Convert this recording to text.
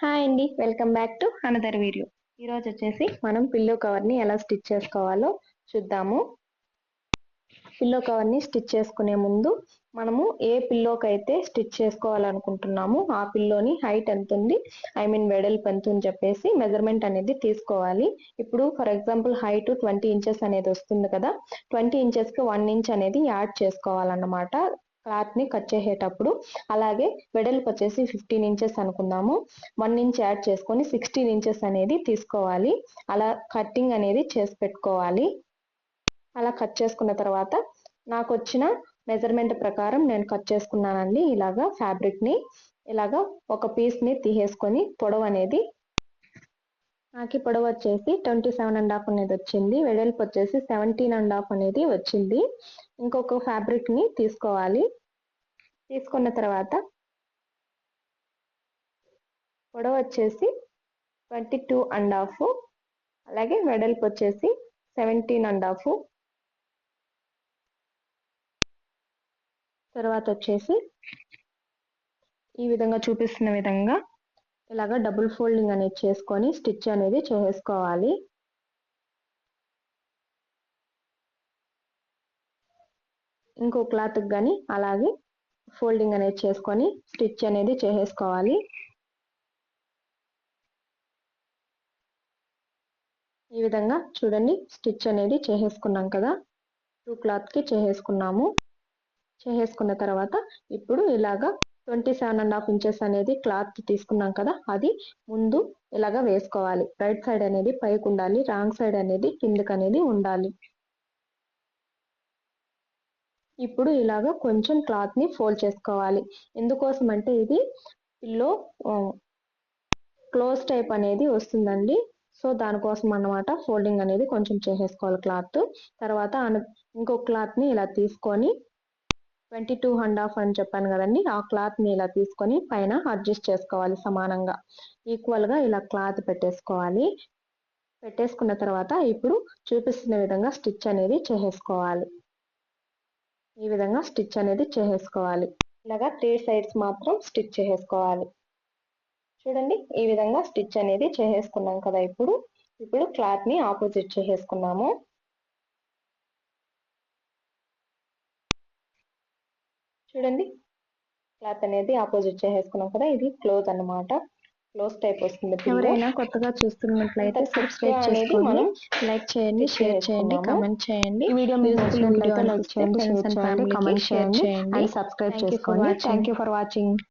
Hi అండి welcome back to another video. ఈరోజు వచ్చేసి మనం పిల్లో కవర్ని ఎలా స్టిచ్ చేసుకోవాలో చూద్దాము. పిల్లో కవర్ని స్టిచ్ చేసుకునే ముందు మనము ఏ పిల్లోకి అయితే స్టిచ్ చేసుకోవాలనుకుంటున్నాము ఆ పిల్లోని హైట్ ఎంత ఉంది ఐ మీన్ వెడల్పు ఎంత అని చెప్పేసి మెజర్మెంట్ అనేది తీసుకోవాలి. ఇప్పుడు for example height twenty inches అనేది వస్తుంది కదా ట్వంటీ ఇంచెస్కి వన్ ఇంచ్ అనేది యాడ్ చేసుకోవాలన్నమాట. క్లాత్ని కట్ చేసేటప్పుడు అలాగే వెడల్పు వచ్చేసి ఫిఫ్టీన్ ఇంచెస్ అనుకుందాము. వన్ ఇంచ్ యాడ్ చేసుకొని సిక్స్టీన్ ఇంచెస్ అనేది తీసుకోవాలి. అలా కట్టింగ్ అనేది చేసి పెట్టుకోవాలి. అలా కట్ చేసుకున్న తర్వాత నాకు వచ్చిన మెజర్మెంట్ ప్రకారం నేను కట్ చేసుకున్నానండి. ఇలాగా ఫ్యాబ్రిక్ని ఇలాగా ఒక పీస్ని తీసేసుకొని పొడవు అనేది నాకు పొడవు వచ్చేసి ట్వంటీ సెవెన్ అండ్ హాఫ్ అనేది వచ్చింది. వెడల్పు వచ్చేసి సెవెంటీన్ అండ్ హాఫ్ అనేది వచ్చింది. ఇంకొక ఫ్యాబ్రిక్ని తీసుకోవాలి. తీసుకున్న తర్వాత పొడవు వచ్చేసి ట్వంటీ టూ అండ్ హాఫ్. అలాగే వెడల్పు వచ్చేసి సెవెంటీన్ అండ్ హాఫ్. తర్వాత వచ్చేసి ఈ విధంగా చూపిస్తున్న విధంగా ఇలాగ డబుల్ ఫోల్డింగ్ అనేది చేసుకొని స్టిచ్ అనేది చేసేసుకోవాలి ఇంకో క్లాత్ కానీ అలాగే ఫోల్డింగ్ అనేది చేసుకొని స్టిచ్ అనేది చేసేసుకోవాలి ఈ విధంగా చూడండి స్టిచ్ అనేది చేసేసుకున్నాం కదా. టూ క్లాత్కి చేసేసుకున్నాము. చేసేసుకున్న తర్వాత ఇప్పుడు ఇలాగా twenty seven and half inches అనేది క్లాత్ తీసుకున్నాం కదా అది ముందు ఇలాగా వేసుకోవాలి. రైట్ సైడ్ అనేది పైకి ఉండాలి రాంగ్ సైడ్ అనేది కిందకి అనేది ఉండాలి. ఇప్పుడు ఇలాగ కొంచెం క్లాత్ని ఫోల్డ్ చేసుకోవాలి. ఎందుకోసం అంటే ఇది పిల్లో క్లోజ్ టైప్ అనేది వస్తుందండి. సో దానికోసం అన్నమాట ఫోల్డింగ్ అనేది కొంచెం చేసేసుకోవాలి క్లాత్. తర్వాత ఇంకో క్లాత్ని ఇలా తీసుకొని ట్వంటీ టూ అండ్ హాఫ్ అని చెప్పాను కదండి. ఆ క్లాత్ని ఇలా తీసుకొని పైన అడ్జస్ట్ చేసుకోవాలి సమానంగా. ఈక్వల్గా ఇలా క్లాత్ పెట్టేసుకోవాలి. పెట్టేసుకున్న తర్వాత ఇప్పుడు చూపిస్తున్న విధంగా స్టిచ్ అనేది చేసేసుకోవాలి. ఈ విధంగా స్టిచ్ అనేది చేసేసుకోవాలి. ఇలాగా త్రీ సైడ్స్ మాత్రం స్టిచ్ చేసేసుకోవాలి. చూడండి ఈ విధంగా స్టిచ్ అనేది చేసేసుకున్నాం కదా ఇప్పుడు. ఇప్పుడు క్లాత్ని ఆపోజిట్ చేసేసుకున్నాము. చూడండి. క్లాత్ అనేది ఆపోజిట్ చేసేసుకున్నాం కదా ఇది క్లోజ్ అన్నమాట. క్లోజ్ టైప్ వస్తుంది ఎవరైనా కొత్తగా చూస్తున్నట్లయితే సబ్స్క్రైబ్ చేసుకోండి లైక్ చేయండి షేర్ చేయండి కామెంట్ చేయండి. ఈ వీడియో మీకు నచ్చినట్లయితే లైక్ చేయండి షేర్ చేయండి. కామెంట్ చేయండి. అండ్ సబ్స్క్రైబ్ చేసుకోండి. Thank you for watching